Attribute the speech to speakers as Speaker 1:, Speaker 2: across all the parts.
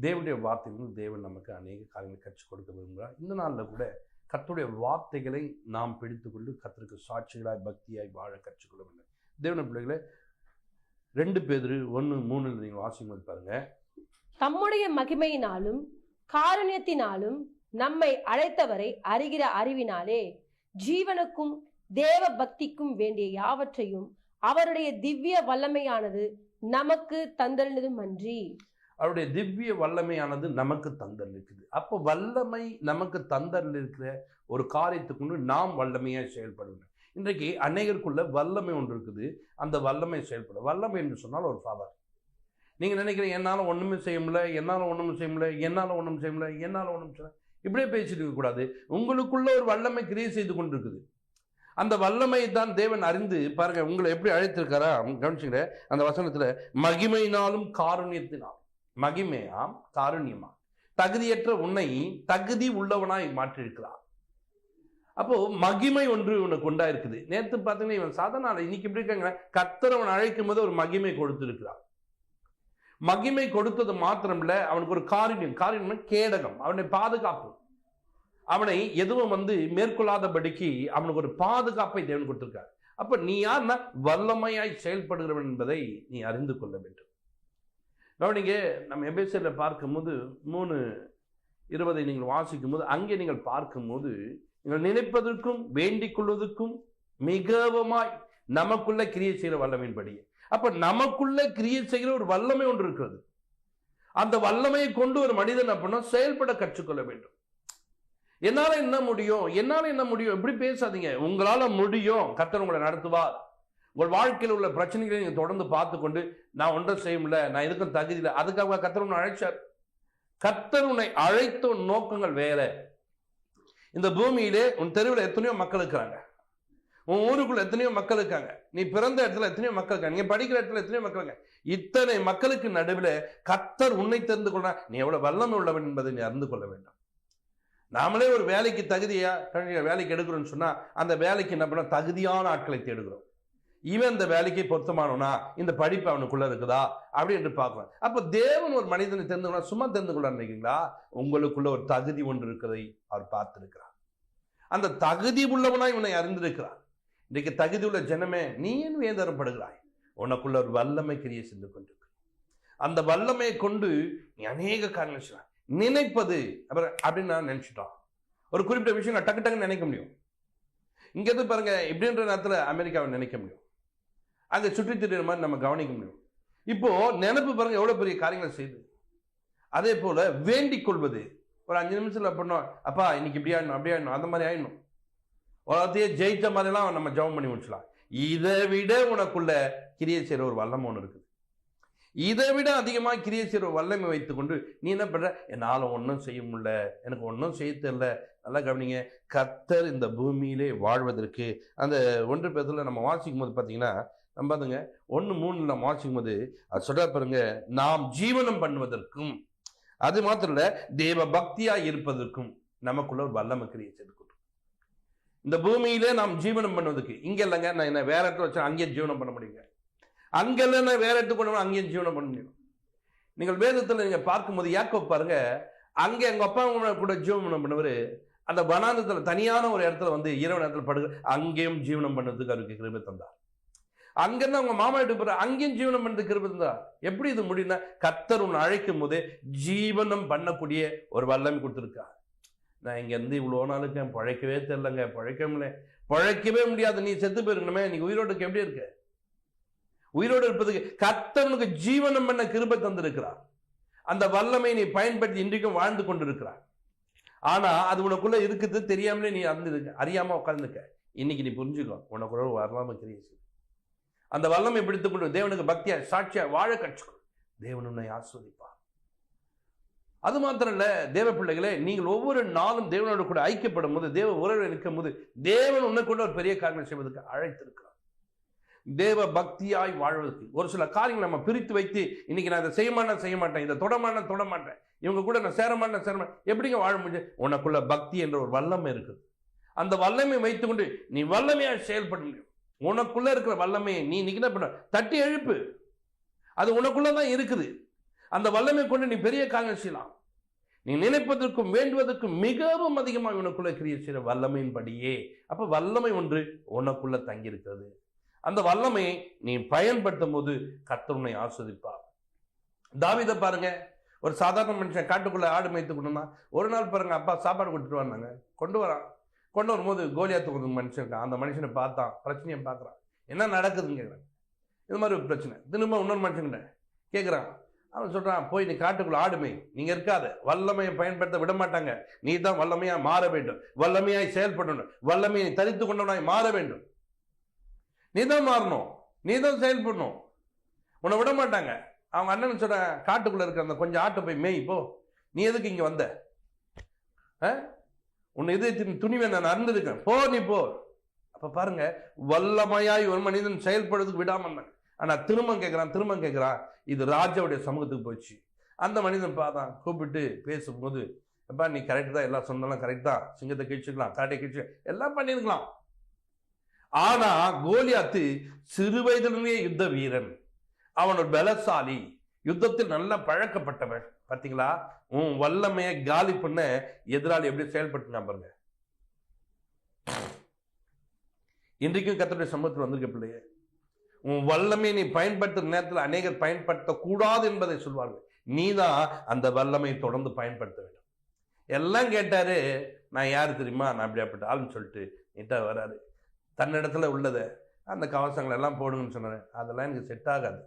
Speaker 1: தேவனுடைய வார்த்தைகளும் தேவன் நமக்கு அநேக காரியங்களை கற்றுக் கொடுக்க விரும்புகிறார். இந்த நாளில் கூட கத்துடைய வார்த்தைகளை நாம் பிடித்துக்கொண்டு கத்திற்கு சாட்சிகளாய் பக்தியாய் வாழ கற்றுக்கொள்ள வேண்டும். தேவன பிள்ளைகளை ரெண்டு பேர் ஒன்று மூணு நீங்கள் வாசிக்கும் பாருங்க.
Speaker 2: தம்முடைய மகிமையினாலும் காரணியத்தினாலும் நம்மை அழைத்தவரை அறிகிற அறிவினாலே ஜீவனுக்கும் தேவ பக்திக்கும் வேண்டிய யாவற்றையும் அவருடைய திவ்ய வல்லமையானது நமக்கு தந்தளினதும் அன்றி.
Speaker 1: அவருடைய திவ்ய வல்லமையானது நமக்கு தந்தல் இருக்குது அப்போ வல்லமை நமக்கு தந்தல் இருக்கிற ஒரு காரியத்துக்குண்டு நாம் வல்லமையாக செயல்படணும். இன்றைக்கு அநேகருக்குள்ள வல்லமை ஒன்று இருக்குது. அந்த வல்லமை செயல்படும். வல்லமை என்று சொன்னால் ஒரு பவர். நீங்கள் நினைக்கிறீங்க என்னால் ஒன்றுமே செய்ய முடியல என்னால் ஒன்றும் செய்ய முடியல என்னால் ஒன்றும் செய்ய முடியல என்னால் ஒன்றும் செய்ய இப்படியே பேசிட்டு இருக்கக்கூடாது உங்களுக்குள்ள ஒரு வல்லமை கிரியேட் செய்து கொண்டிருக்குது. அந்த வல்லமை தான் தேவன் அறிந்து பாருங்க உங்களை எப்படி அழைத்திருக்காரா? கவனிச்சுக்கிற அந்த வசனத்தில் மகிமையினாலும் காருண்யத்தினாலும் மகிமையாம் காருண்யமா தகுதியற்ற உன்னை தகுதி உள்ளவனாய் மாற்றிருக்கிறார் அப்போ மகிமை ஒன்று உனக்கு உண்டா இருக்குது நேற்று பார்த்தீங்கன்னா இவன் சாதனால இன்னைக்கு எப்படி இருக்காங்க? கத்தர் அழைக்கும் போது ஒரு மகிமை கொடுத்திருக்கிறார். மகிமை கொடுத்தது மாத்திரமில்ல அவனுக்கு ஒரு காரியம் காரியம் கேடகம். அவனை பாதுகாப்பு. அவனை எதுவும் வந்து மேற்கொள்ளாதபடிக்கு அவனுக்கு ஒரு பாதுகாப்பை தேவன் கொடுத்திருக்கார். அப்ப நீ யாருன்னா வல்லமையாய் செயல்படுகிறவன் என்பதை நீ அறிந்து கொள்ள வேண்டும். கவனிங்க நம்ம எபேசியில் பார்க்கும்போது மூணு இருபதை நீங்கள் வாசிக்கும்போது அங்கே நீங்கள் பார்க்கும்போது நீங்கள் நினைப்பதற்கும் வேண்டிக் கொள்வதற்கும் மிகவுமாய் நமக்குள்ள கிரியை செய்கிற வல்லமையின்படி. அப்ப நமக்குள்ள கிரியை செய்கிற ஒரு வல்லமை ஒன்று இருக்கிறது. அந்த வல்லமையை கொண்டு ஒரு மனிதன் அப்படின்னா செயல்பட கற்றுக்கொள்ள வேண்டும். என்னால் என்ன முடியும்? என்னால் என்ன முடியும்? இப்படி பேசாதீங்க. உங்களால் முடியும். கர்த்தர் உங்களை நடத்துவார். உங்கள் வாழ்க்கையில் உள்ள பிரச்சனைகளை நீங்கள் தொடர்ந்து பார்த்து கொண்டு நான் ஒன்றும் செய்ய முடியல நான் எதுக்கும் தகுதி இல்லை அதுக்காக கத்தர் உன்னை அழைச்சார். கத்தர் உன்னை அழைத்த நோக்கங்கள் வேற. இந்த பூமியிலே உன் தெருவில் எத்தனையோ மக்கள் இருக்கிறாங்க. உன் ஊருக்குள்ள எத்தனையோ மக்கள் இருக்காங்க. நீ பிறந்த இடத்துல எத்தனையோ மக்கள் இருக்காங்க. நீங்க படிக்கிற இடத்துல எத்தனையோ மக்கள் இருக்காங்க. இத்தனை மக்களுக்கு நடுவில் கத்தர் உன்னை தெரிந்து கொள்ள நீ எவ்வளவு வல்லமை உள்ளவன் என்பதை நீ அறிந்து கொள்ள வேண்டும். நாமளே ஒரு வேலைக்கு தகுதியா வேலைக்கு எடுக்கிறோம்னு சொன்னா அந்த வேலைக்கு என்ன பண்ண தகுதியான ஆட்களை தேடுகிறோம். இவன் இந்த வேலைக்கு பொருத்தமானவனா? இந்த படிப்பு அவனுக்குள்ள இருக்குதா? அப்படின்னு பார்க்கலாம் அப்ப தேவன் ஒரு மனிதனை தெரிந்து கொள்ள சும்மா தெரிந்து கொள்ள நினைக்கிறீங்களா? உங்களுக்குள்ள ஒரு தகுதி ஒன்று இருக்கிறதை அவர் பார்த்திருக்கிறார். அந்த தகுதி உள்ளவனா இவனை அறிந்திருக்கிறார். இன்றைக்கு தகுதி உள்ள ஜனமே நீ ஏன் வேந்தரப்படுகிறாய்? உனக்குள்ள ஒரு வல்லமை கிரியை சென்று கொண்டிருக்க. அந்த வல்லமையை கொண்டு நீ அநேக காரணம் நினைப்பது அப்புறம் அப்படின்னு நான் நினைச்சிட்டோம். ஒரு குறிப்பிட்ட விஷயம் நான் டக்கு டக்குன்னு நினைக்க முடியும். இங்கேருந்து பாருங்க இப்படின்ற நேரத்தில் அமெரிக்காவை நினைக்க முடியும். அங்கே சுற்றி திரிகிற மாதிரி நம்ம கவனிக்க முடியும். இப்போ நினப்பு பாருங்க எவ்வளோ பெரிய காரியங்களை செய்யுது அதே போல வேண்டிக் கொள்வது. ஒரு அஞ்சு நிமிஷத்தில் பண்ணோம் அப்பா இன்னைக்கு இப்படி ஆயிடணும் அப்படி ஆயிடணும் அந்த மாதிரி ஆயிடணும். உலகத்தையே ஜெயித்த மாதிரிலாம் நம்ம ஜெபம் பண்ணி முடிச்சலாம் இதை விட உனக்குள்ள கிரியை செய்கிற ஒரு வல்லமை ஒன்று இருக்குது. இதை விட அதிகமாக கிரியை செய்கிற ஒரு வல்லமை வைத்துக்கொண்டு நீ என்ன பண்ணுற என்னால் ஒன்றும் செய்ய முடியல. எனக்கு ஒன்றும் செய்ய தெரில நல்லா கவனிங்க. கர்த்தர் இந்த பூமியிலே வாழ்வதற்கு அந்த ஒன்று பேரத்தில் நம்ம வாசிக்கும் போது பார்த்தீங்கன்னா நம்ம பாருங்க ஒன்று மூணு நம்ம வாசிக்கும் போது அது சொல்ல பாருங்க நாம் ஜீவனம் பண்ணுவதற்கும் அது மாத்திரம் தேவ பக்தியா இருப்பதற்கும் நமக்குள்ள ஒரு வல்லமை கிரியை செய்து இந்த பூமியிலே நாம் ஜீவனம் பண்ணுவதற்கு இங்க இல்லைங்க நான் என்ன வேற இடத்துல வச்சா அங்கேயும் ஜீவனம் பண்ண முடியுங்க? அங்கெல்லாம் நான் வேற இடத்துக்கு கொண்டு அங்கேயும் ஜீவனம் பண்ண முடியும். நீங்கள் வேதத்தில் நீங்க பார்க்கும்போது யாக்கோ பாருங்க அங்கே எங்க அப்பா அம்மா கூட ஜீவனம் பண்ணவர் அந்த வனாந்தத்தில் தனியான ஒரு இடத்துல வந்து இரவு நேரத்தில் படுக அங்கேயும் ஜீவனம் பண்ணதுக்கு அவருக்கு கிருமி தந்தார். அங்கிருந்து அவங்க மாமா வீட்டுக்கு போற அங்கேயும் ஜீவனம் பண்ணது கிருபை இருந்தா? எப்படி இது முடியும்னா கத்தர் உன்னை அழைக்கும் போது ஜீவனம் பண்ணக்கூடிய ஒரு வல்லமை கொடுத்துருக்கா நான் இங்கேருந்து இவ்வளோ நாளுக்கு பழைக்கவே தெரிலங்க பழைக்க முடியல பழைக்கவே முடியாது. நீ செத்து போயிருக்கணுமே. நீ உயிரோடுக்கு எப்படி இருக்க? உயிரோடு இருப்பதுக்கு கர்த்தனுக்கு ஜீவனம் பண்ண கிருபை தந்திருக்கிறார். அந்த வல்லமை நீ பயன்படுத்தி இன்றைக்கும் வாழ்ந்து கொண்டிருக்கிறார். ஆனா அது உனக்குள்ள இருக்குது தெரியாமலே நீ அறிந்து அறியாம உட்காந்துருக்க இன்னைக்கு நீ புரிஞ்சுக்கோ உனக்குள்ள வரலாமல் வரலாம கிரியேஷன். அந்த வல்லமை பிடித்துக் கொண்டு தேவனுக்கு பக்தியா சாட்சியா வாழ கற்றுக்கொள். தேவன் உன்னை ஆஸ்வதிப்பார். அது மாத்திரம் இல்ல தேவ பிள்ளைகளே நீங்கள் ஒவ்வொரு நாளும் தேவனோடு கூட ஐக்கியப்படும் போது தேவ உறவு நிற்கும் போது தேவன் உன்னை கொண்டு ஒரு பெரிய காரியம் செய்வதற்கு அழைத்திருக்கிறார். தேவ பக்தியாய் வாழ்வதற்கு. ஒரு சில காரியங்களை நம்ம பிரித்து வைத்து இன்னைக்கு நான் இதை செய்ய மாட்டேன் செய்ய மாட்டேன் இதை தொடமான தொட மாட்டேன் இவங்க கூட நான் சேர மாட்டேன் சேர மாட்டேன் எப்படிங்க வாழ முடியும் உனக்குள்ள பக்தி என்ற ஒரு வல்லமை இருக்குது. அந்த வல்லமை வைத்துக்கொண்டு நீ வல்லமையாக செயல்பட முடியும் உனக்குள்ள இருக்கிற வல்லமையை நீ இன்னைக்கு என்ன பண்ண? தட்டி எழுப்பு. அது உனக்குள்ள தான் இருக்குது. அந்த வல்லமை கொண்டு நீ பெரிய காரியம் செய்யலாம். நீ நினைப்பதற்கும் வேண்டுவதற்கும் மிகவும் அதிகமாக உனக்குள்ள கிரியை செய்கிற வல்லமையின்படியே. அப்போ வல்லமை ஒன்று உனக்குள்ள தங்கியிருக்கிறது. அந்த வல்லமையை நீ பயன்படுத்தும் போது கத்தருனை ஆஸ்வதிப்பார். தாவிதை பாருங்க. ஒரு சாதாரண மனுஷன் காட்டுக்குள்ள ஆடு மேய்த்து கொண்டு ஒரு நாள் பாருங்க அப்பா சாப்பாடு கொடுத்துட்டு வந்தாங்க. கொண்டு வரான். கொண்டு வரும்போது கோலியாத்து ஒரு மனுஷன் இருக்கான். அந்த மனுஷனை பார்த்தான். பிரச்சனையை பார்க்குறான். என்ன நடக்குதுன்னு கேட்குறான். இது மாதிரி ஒரு பிரச்சனை. திரும்ப இன்னொரு மனுஷன்கிட்ட கேட்குறான். அவன் சொல்கிறான் போய் நீ காட்டுக்குள்ள ஆடுமை. நீங்கள் இருக்காத. வல்லமையை பயன்படுத்த விட மாட்டாங்க. நீ தான் வல்லமையாக மாற வேண்டும். வல்லமையாய் செயல்படணும். வல்லமையை தரித்து கொண்டவனாய் மாற வேண்டும். நீ தான் மாறணும். நீ தான் செயல்படணும். உன்னை விட மாட்டாங்க. அவங்க அண்ணன் சொல்கிறான் காட்டுக்குள்ளே இருக்கிற அந்த கொஞ்சம் ஆட்டை போய் மேய் இப்போ நீ எதுக்கு இங்கே வந்த? ஆ? உன்னை இதயத்தின் துணிவை நான் அறிந்திருக்கேன் போ நீ போ. அப்ப பாருங்க வல்லமையாய் ஒரு மனிதன் செயல்படுறதுக்கு விடாம ஆனா திரும்ப கேட்கிறான் திரும்ப கேட்கிறான் இது ராஜாவுடைய சமூகத்துக்கு போச்சு அந்த மனிதன் பார்த்தான் கூப்பிட்டு பேசும்போது அப்பா நீ கரெக்ட் தான் எல்லாம் சொன்னாலும் கரெக்ட் தான். சிங்கத்தை கிழிச்சுக்கலாம் காட்டை கிழிச்சு எல்லாம் பண்ணிருக்கலாம் ஆனா கோலியாத்து சிறு வயதிலிருந்தே யுத்த வீரன். அவன் ஒரு பலசாலி யுத்தத்தில் நல்லா பழக்கப்பட்டவன். பார்த்தீங்களா உன் வல்லமையை காலி பண்ண எதிராளி எப்படி செயல்பட்டுனா பாருங்க. இன்றைக்கும் கத்தருடைய சமூகத்தில் வந்திருக்க பிள்ளையே உன் வல்லமையை நீ பயன்படுத்துற நேரத்தில் அநேகர் பயன்படுத்தக்கூடாது என்பதை சொல்வார்கள். நீதான் அந்த வல்லமையை தொடர்ந்து பயன்படுத்த வேண்டும். எல்லாம் கேட்டாரு நான் யார் தெரியுமா? நான் அப்படியாப்பட்ட ஆளுன்னு சொல்லிட்டு நீட்டாக வராரு. தன்னிடத்துல உள்ளதை அந்த கவசங்கள் எல்லாம் போடுங்கன்னு சொன்னாரு. அதெல்லாம் எனக்கு செட் ஆகாது.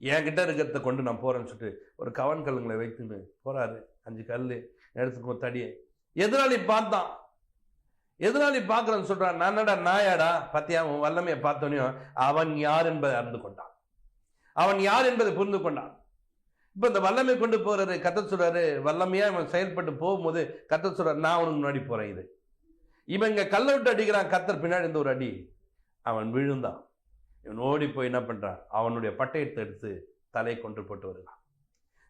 Speaker 1: என்கிட்ட இருக்கிறத கொண்டு நான் போகிறேன்னு சொல்லிட்டு ஒரு கவன் கல்லுங்களை வைத்துன்னு போறாரு. அஞ்சு கல் எடுத்துக்கோ தடியை. எதிராளி பார்த்தான். எதிராளி பார்க்கறன்னு சொல்கிறான் நானடா நாயாடா? பத்தியா உன் வல்லமையை பார்த்தோன்னையும் அவன் யார் என்பதை அறிந்து கொண்டான். அவன் யார் என்பதை புரிந்து கொண்டான். இப்போ இந்த வல்லமை கொண்டு போகிறாரு கத்த சொல்கிறாரு வல்லமையாக இவன் செயல்பட்டு போகும்போது கத்த சொல்கிறார் நான் அவனுக்கு முன்னாடி போகிறேன் இது. இவன் இங்கே கல்லை விட்டு அடிக்கிறான் கத்தர் பின்னாடி இருந்த ஒரு அடி. அவன் விழுந்தான். இவன் ஓடி போய் என்ன பண்ணுறான் அவனுடைய பட்டயத்தை எடுத்து தலை கொண்டு போட்டு வருகிறான்.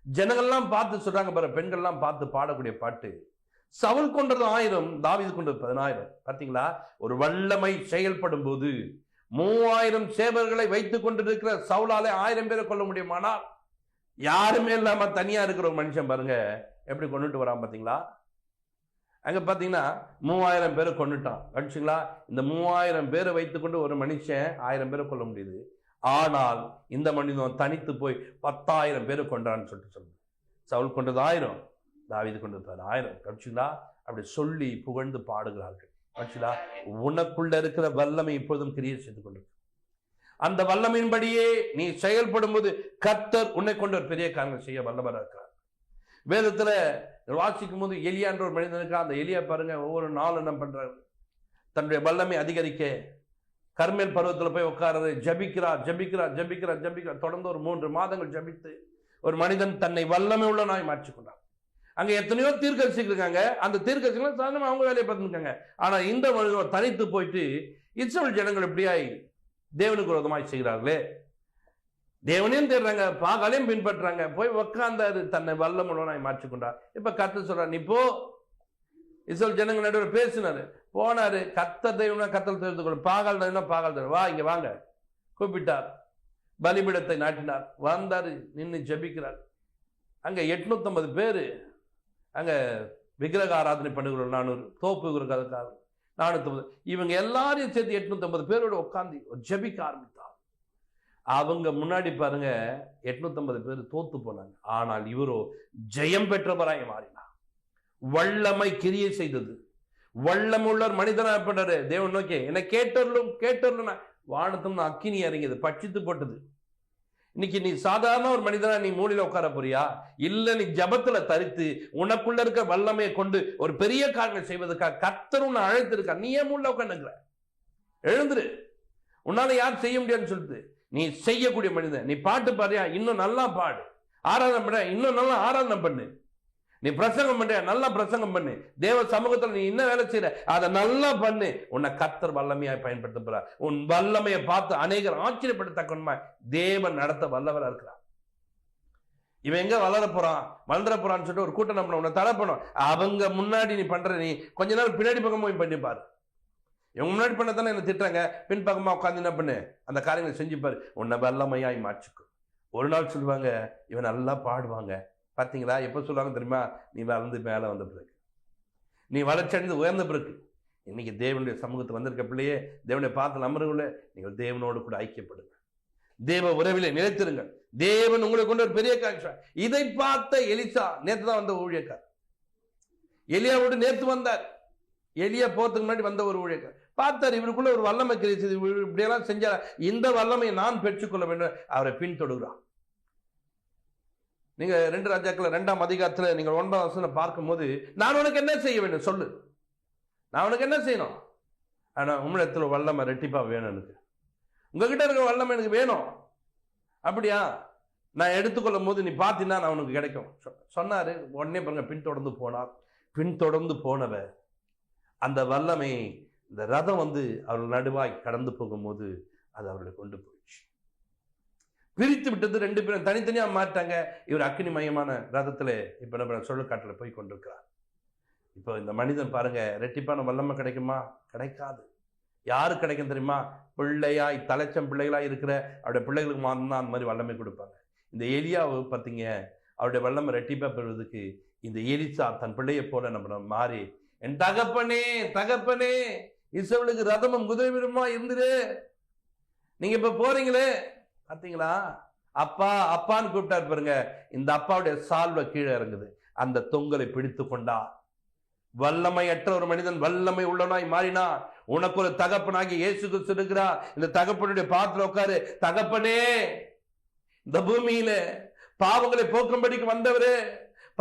Speaker 1: ஜனங்கள்லாம் பார்த்து சொல்கிறாங்க பாரு பெண்கள்லாம் பார்த்து பாடக்கூடிய பாட்டு. சவுல் கொண்டது ஆயிரம் தாவிது கொண்டது பதினாயிரம். பார்த்தீங்களா? ஒரு வல்லமை செயல்படும் போது மூவாயிரம் சேவர்களை வைத்துக் கொண்டிருக்கிற சவுலாலே ஆயிரம் பேரை கொல்ல முடியுமானால் யாருமே இல்லாமல் தனியாக இருக்கிற ஒரு மனுஷன் பாருங்க எப்படி கொண்டுட்டு வரான் பார்த்தீங்களா? அங்கே பார்த்தீங்கன்னா மூவாயிரம் பேரை கொண்டுட்டான் கழிச்சுங்களா இந்த மூவாயிரம் பேரை வைத்துக்கொண்டு ஒரு மனுஷன் ஆயிரம் பேரை கொல்ல முடியுது. ஆனால் இந்த மனிதன் தனித்து போய் பத்தாயிரம் பேரை கொண்டான்னு சொல்லிட்டு சொல்லுங்க சவுல் கொண்டது ஆயிரம் தாவிது கொண்டது ஆயிரம். கழிச்சுங்களா அப்படி சொல்லி புகழ்ந்து பாடுகிறார்கள். கழிச்சுங்களா உனக்குள்ள இருக்கிற வல்லமை இப்பொழுதும் கிரியை செய்து கொண்டு அந்த வல்லமையின்படியே நீ செயல்படும் போது கர்த்தர் உன்னை கொண்டு ஒரு பெரிய காரணம் செய்ய வல்லவராக இருக்கிறார். வேதத்துல வாசிக்கும் போது எலியான்ற ஒரு மனிதனுக்கு அந்த எலியா பாருங்க ஒவ்வொரு நாளும் என்ன பண்றாரு? தன்னுடைய வல்லமை அதிகரிக்க கர்மேல் பருவத்தில் போய் உட்கார்றது ஜபிக்கிறார் ஜபிக்கிறார் ஜபிக்கிறார் ஜபிக்கிறார். தொடர்ந்து ஒரு மூன்று மாதங்கள் ஜபித்து ஒரு மனிதன் தன்னை வல்லமை உள்ள நாய் மாற்றிக்கொண்டார் அங்கே எத்தனையோ தீர்க்கரசிகள் இருக்காங்க. அந்த தீர்க்கரசிகள் சாதாரணமாக அவங்க வேலையை பார்த்துருக்காங்க. ஆனால் இந்த மனிதன் தனித்து போயிட்டு இஸ்ரேல் ஜனங்கள் எப்படியாய் தேவனுக்கு விரோதமாய் செய்கிறார்களே. தேவனையும் தேடுறாங்க பாகாலையும் பின்பற்றுறாங்க. போய் உக்காந்தாரு தன்னை வல்லமுள்ளவனாய் மாற்றிக்கொண்டார். இப்ப கத்த சொல்றார் நீ போ. இஸ்ரேல் ஜனங்கள் நடுவில் பேசினாரு. போனாரு கத்த தெய்வம்னா கத்தல் தெரிந்து கொள்ளும் பாகால் தெய்வம்னா பாகால் தெய்வம் வா இங்க வாங்க. கூப்பிட்டார். பலிபிடத்தை நாட்டினார். வந்தார் நின்று ஜபிக்கிறார். அங்க எட்நூத்தம்பது பேர். அங்க விக்கிரக ஆராதனை பண்ணுகிற நானூறு. தோப்பு விக்கிரகாரர் நானூத்தி இவங்க எல்லாரையும் சேர்த்து எட்நூத்தம்பது பேரோட உட்காந்து ஜபிக்க ஆரம்பிச்சு அவங்க முன்னாடி பாருங்க எட்நூத்தம்பது பேர் தோத்து போனாங்க. ஆனால் இவரோ ஜெயம் பெற்றவராய் மாறினார். வல்லமை கிரியை செய்தது. வல்லமுள்ளர் மனிதனா பண்றாரு தேவன் நோக்கி என்ன கேட்டர்லும் கேட்டர்லும் வானத்தும் அக்கினி இறங்கியது பட்சித்து போட்டது. இன்னைக்கு நீ சாதாரண ஒரு மனிதனா நீ மூலையில உட்கார போறியா? இல்ல நீ ஜபத்துல தரித்து உனக்குள்ள இருக்க வல்லமையை கொண்டு ஒரு பெரிய காரணம் செய்வதற்காக கத்தர் உன்னை அழைத்திருக்கா நீ ஏன் மூல உட்காந்துக்கிற எழுந்துரு. உன்னால யார் செய்ய முடியாதுன்னு சொல்லிட்டு. நீ செய்யக்கூடிய மனிதன். நீ பாட்டு பாடுறியா? இன்னும் நல்லா பாடு. ஆராதனை பண்ண இன்னும் நல்லா ஆராதனை பண்ணு. நீ பிரசங்கம் பண்ற நல்லா பிரசங்கம் பண்ணு. தேவ சமூகத்தில் நீ என்ன வேலை செய்யற அதை நல்லா பண்ணு. உன்னை கத்தர் வல்லமையாய் பயன்படுத்த போறார். உன் வல்லமையை பார்த்து அநேகர் ஆச்சரியப்படத்தக்கணுமா தேவன் நடத்த வல்லவரா இருக்கிறார். இவன் எங்க வளர போறான்? வளர போறான்னு சொல்லிட்டு ஒரு கூட்டம் நம்ம உன்னை தடை பண்ணும். அவங்க முன்னாடி நீ பண்ற நீ கொஞ்ச நாள் பின்னாடி பக்கம் போய் பண்ணிப்பாரு. இவங்க முன்னாடி பண்ண தானே என்ன திட்டுறாங்க? பின்பக்கமாக உட்காந்து என்ன பண்ணு? அந்த காரியங்களை செஞ்சு பாரு. உன்னை வல்லமையாய் மாற்றிக்கும். ஒரு நாள் சொல்லுவாங்க இவன் நல்லா பாடுவாங்க. பார்த்தீங்களா? எப்போ சொல்லுவாங்க தெரியுமா? நீ வளர்ந்து மேலே வந்த பிறகு. நீ வளர்ச்சடைந்து உயர்ந்த பிறகு. இன்னைக்கு தேவனுடைய சமூகத்துக்கு வந்திருக்க பிள்ளையே தேவனுடைய பார்த்து நம்புறவங்கள நீங்கள் தேவனோடு கூட ஐக்கியப்படுங்க தேவ உறவிலே நிலைத்திருங்கள். தேவன் உங்களை கொண்டு ஒரு பெரிய காட்சி இதை பார்த்த எலிசா நேற்று தான் வந்த ஊழியக்கார் எலியாவோடு நேற்று வந்தார். எலியா போகிறதுக்கு முன்னாடி வந்த ஒரு ஊழியக்கார் பார்த்தார் இவருக்குள்ள ஒரு வல்லமை கிடைச்சது இப்படியெல்லாம் செஞ்சார்? இந்த வல்லமையை நான் பெற்றுக்கொள்ள வேண்டும். அவரை பின்தொடர்கிறார். நீங்க ரெண்டு ராஜாக்கள் ரெண்டாம் அதிகாரத்தில் நீங்க ஒன்பதாம் வசனம் பார்க்கும்போது நான் உனக்கு என்ன செய்ய வேண்டும்? சொல்லு. நான் உனக்கு என்ன செய்யணும்? ஆனா உம்மிடத்தில் வல்லமை ரெட்டிப்பா வேணும் எனக்கு. உங்ககிட்ட இருக்க வல்லமை எனக்கு வேணும். அப்படியா? நான் எடுத்துக்கொள்ளும் போது நீ பார்த்தீங்கன்னா நான் உனக்கு கிடைக்கும். சொ- சொன்னாரு. உடனே பாருங்க பின்தொடர்ந்து போனார். பின்தொடர்ந்து போனவ அந்த வல்லமை இந்த ரதம் வந்து அவர்கள் நடுவாய் கடந்து போகும்போது அது அவர்களை கொண்டு போயிடுச்சு. பிரித்து விட்டது ரெண்டு பேரும். தனித்தனியாக மாட்டாங்க இவர் அக்னி மயமான ரதத்தில் இப்போ நம்ம சொல்லக்காட்டில் போய் கொண்டிருக்கிறார். இப்போ இந்த மனிதன் பாருங்க ரெட்டிப்பான வல்லமை கிடைக்குமா? கிடைக்காது. யாரு கிடைக்கும் தெரியுமா? பிள்ளையாய் தலைச்சம் பிள்ளைகளாக இருக்கிற அவருடைய பிள்ளைகளுக்கு மாத்திரம் அந்த மாதிரி வல்லமை கொடுப்பாங்க. இந்த எலியாவை பார்த்தீங்க அவருடைய வல்லமை ரெட்டிப்பாக பெறுவதற்கு இந்த எலிசா தன் பிள்ளையை போல நம்ம மாறி என் தகப்பனே தகப்பனே! இசவளுக்கு ரதமும் குதிரைவிருமா இருந்துரு நீங்க இப்ப போறீங்களே? பார்த்தீங்களா அப்பா அப்பான்னு கூப்பிட்டாரு பாருங்க. இந்த அப்பாவுடைய சால்வை கீழே இறங்குது. அந்த தொங்கலை பிடித்து கொண்டா வல்லமையற்ற ஒரு மனிதன் வல்லமை உள்ளவனாய் மாறினா உனக்கு ஒரு தகப்பனாகி இயேசு கிறிஸ்து இருக்கிறா இந்த தகப்பனுடைய பாத்திரம் உட்காரு. தகப்பனே இந்த பூமியில பாவங்களை போக்கும்படிக்கு வந்தவரு.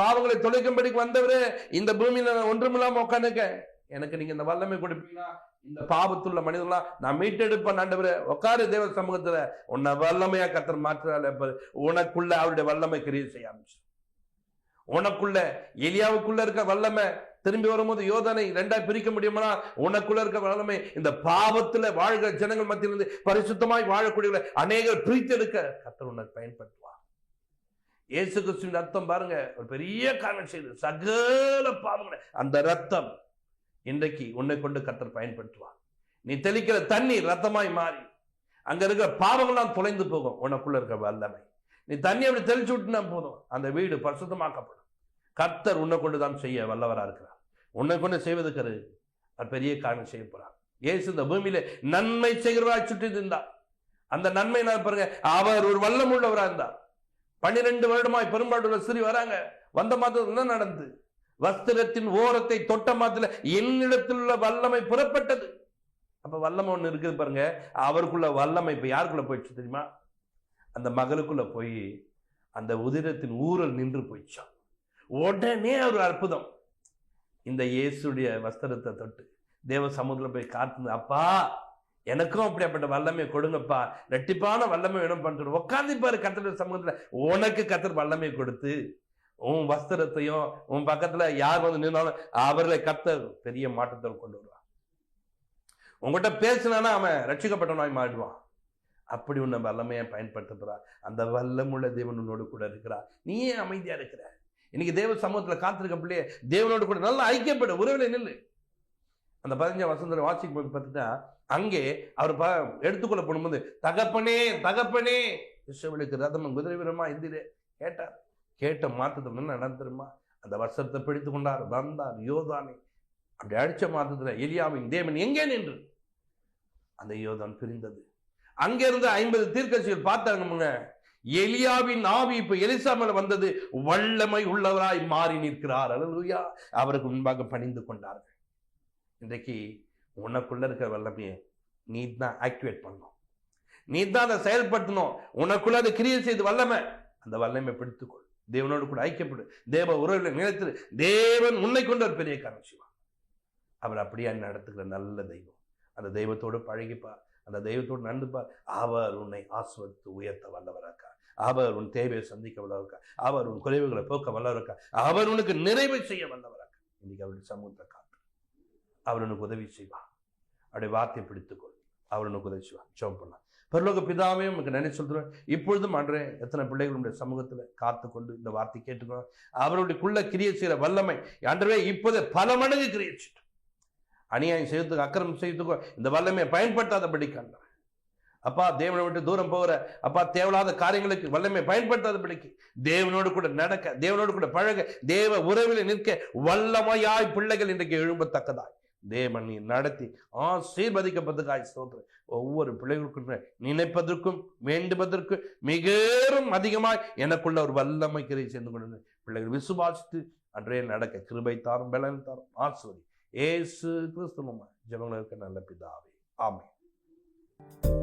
Speaker 1: பாவங்களை தொலைக்கும்படிக்கு வந்தவரு. இந்த பூமியில நான் ஒன்றுமில்லாம உட்காந்துக்க எனக்கு நீங்க இந்த வல்லமை கொடுப்பீங்களா? இந்த பாவத்துள்ள மனிதர்களா? நான் மீட்டெடுப்பேன் ஆண்டவரே. உட்காரு தேவ சமூகத்துல. உன்னை வல்லமையா கத்தர் மாற்றால உனக்குள்ள அவருடைய வல்லமை கிரியை செய்ய ஆரம்பிச்சு உனக்குள்ள எலியாவுக்குள்ள இருக்க வல்லமை திரும்பி வரும்போது யோதனை ரெண்டா பிரிக்க முடியுமா உனக்குள்ள இருக்க வல்லமை இந்த பாவத்துல வாழ்கிற ஜனங்கள் மத்தியிலிருந்து பரிசுத்தமாய் வாழக்கூடிய அநேகர் பிரித்தெடுக்க கத்தர் உனக்கு பயன்படுத்துவார். இயேசு கிறிஸ்துவின் ரத்தம் பாருங்க ஒரு பெரிய காரணம் செய்து சகல பாவங்களை அந்த ரத்தம் இன்றைக்கு உன்னை கொண்டு கத்தர் பயன்படுத்துவார். நீ தெளிக்கிற தண்ணீர் ரத்தமாய் மாறி. அங்க இருக்கிற பாவங்கள்லாம் தொலைந்து போகும். உனக்குள்ள இருக்க வல்லமை. நீ தண்ணி அப்படி தெளிச்சு விட்டுனா போதும். அந்த வீடு பரிசுத்தமாக்கப்படும். கர்த்தர் உன்னை கொண்டு தான் செய்ய வல்லவராக இருக்கிறார். உன்னை கொண்டு செய்வதற்கு அவர் அது பெரிய காரணம் செய்ய போறார். இயேசு இந்த பூமியில நன்மை செய்கிறவராய் சுற்றி இருந்தார். அந்த நன்மை நான் பாருங்க? அவர் ஒரு வல்லம் உள்ளவராக இருந்தார். பன்னிரெண்டு வருடமாய் பெரும்பாடுள்ள சிறி வராங்க. வந்த மாதம் என்ன நடந்தது? வஸ்திரத்தின் ஓரத்தை தொட்ட மாத்திர என்னிடத்தில் உள்ள வல்லமை புறப்பட்டது. அப்ப வல்லமை ஒன்று இருக்குது பாருங்க. அவருக்குள்ள வல்லமை இப்ப யாருக்குள்ள போயிடுச்சு தெரியுமா? அந்த மகளுக்குள்ள போய் அந்த உதிரத்தின் ஊரல் நின்று போயிடுச்சான் உடனே ஒரு அற்புதம். இந்த இயேசுடைய வஸ்திரத்தை தொட்டு தேவ சமுதிரம் போய் காத்து அப்பா எனக்கும் அப்படிப்பட்ட வல்லமையை கொடுங்கப்பா. ரெட்டிப்பான வல்லமை வேணும் பண்ணுறோம் உட்காந்து பாரு கத்திர சமூகத்தில். உனக்கு கத்திர வல்லமை கொடுத்து உன் வஸ்திரத்தையும் உன் பக்கத்துல யார் வந்து நின்னாலும் அவர்களை கத்த பெரிய மாற்றத்தை கொண்டு வருவான் உங்ககிட்ட பேசினானா அவன் ரட்சிக்கப்பட்டவனாய் மாறிடுவான். அப்படி உன்னை வல்லமையை பயன்படுத்தப்படுறா அந்த வல்லமுள்ள தேவன் உன்னோடு கூட இருக்கிறா நீயே அமைதியா இருக்கிற. இன்னைக்கு தேவ சமூகத்துல காத்திருக்க பிள்ளையே தேவனோடு கூட நல்லா ஐக்கியப்படு உறவில் நில்லு. அந்த பதினஞ்சாம் வசந்தர வாசிக்கு போய் பார்த்துட்டா அங்கே அவர் ப எடுத்துக்கொள்ள போடும்போது தகப்பனே தகப்பனே இஸ்ரவேலுக்கு ரதமும் குதிரை வீரமா எந்திரே கேட்டார். கேட்ட மாற்றத்தை என்ன நடந்துருமா? அந்த வருஷத்தை பிடித்து கொண்டார் வந்தார் யோதானை அப்படி அடித்த மாற்றத்தில் எலியாவின் தேவன் எங்கே நின்று? அந்த யோதான் பிரிந்தது. அங்கிருந்து ஐம்பது தீர்க்கசிகள் பார்த்தாங்க எலியாவின் ஆவி இப்ப எலிசா மேல வந்தது. வல்லமை உள்ளவராய் மாறி நிற்கிறார். அல்லேலூயா. அவருக்கு முன்பாக பணிந்து கொண்டார்கள். இன்றைக்கு உனக்குள்ள இருக்கிற வல்லமையை நீ தான் ஆக்டிவேட் பண்ணும் நீ தான் அதை செயல்படுத்தணும். உனக்குள்ள அதை கிரியை செய்து வல்லமை. அந்த வல்லமை பிடித்துக்கொள். தேவனோடு கூட ஐக்கியப்படு. தேவ உறவில் நிலைத்து தேவன் உன்னை கொண்டு ஒரு பெரிய காரணம் சிவா அவர் அப்படியே நடத்துகிற நல்ல தெய்வம். அந்த தெய்வத்தோடு பழகிப்பார். அந்த தெய்வத்தோடு நடந்துப்பார். அவர் உன்னை ஆஸ்வதித்து உயர்த்த வல்லவராக்கா அவர் உன் தேவையை சந்திக்க வல்லவருக்கா அவர் உன் குறைவுகளை போக்க வல்லவருக்கா அவர் உனக்கு நிறைவு செய்ய வல்லவராக்கா இன்னைக்கு அவருடைய சமூகத்தை காத்து. அவர் உனக்கு உதவி செய்வார். அவருடைய வார்த்தையை பிடித்துக்கொள். அவர் உனக்கு உதவி செய்வார். ஜோம் பண்ணலாம். பரலோக பிதாவே உங்களுக்கு நினைச்சு சொல்கிறேன் இப்பொழுதும் அன்றே எத்தனை பிள்ளைகளுடைய சமூகத்துல காத்து கொண்டு இந்த வார்த்தை கேட்டுக்கணும் அவருடையக்குள்ள கிரியை செய்கிற வல்லமை. அன்றவே இப்போதே பல மடங்கு கிரியை அநியாயம் செய்யறதுக்கு அக்கிரமம் செய்யறதுக்கோ இந்த வல்லமையை பயன்படுத்தாதபடி கண்டார் அப்பா தேவனை விட்டு தூரம் போகிற அப்பா தேவையில்லாத காரியங்களுக்கு வல்லமை பயன்படுத்தாதபடிக்கு தேவனோடு கூட நடக்க தேவனோடு கூட பழக தேவ உறவில் நிற்க வல்லமையாய் பிள்ளைகள் இன்றைக்கு எழும்பத்தக்கதாய். தேவன் நீ நடத்தி ஆசீர்வதிக்கப்பட்டதுக்காய் ஸ்தோத்திரம். ஒவ்வொரு பிள்ளைகளுக்கும் நினைப்பதற்கும் வேண்டுவதற்கும் மிகவும் அதிகமாய் எனக்குள்ள ஒரு வல்லமை கிரை சேர்ந்து கொண்டு பிள்ளைகள் விசுவாசித்து அன்றே நடக்க கிருபை தாரும் பலன் தாரும் ஆசிர்வதி. ஏசு கிறிஸ்துவ ஜனங்களுக்கு நல்ல பிதாவே. ஆமென்.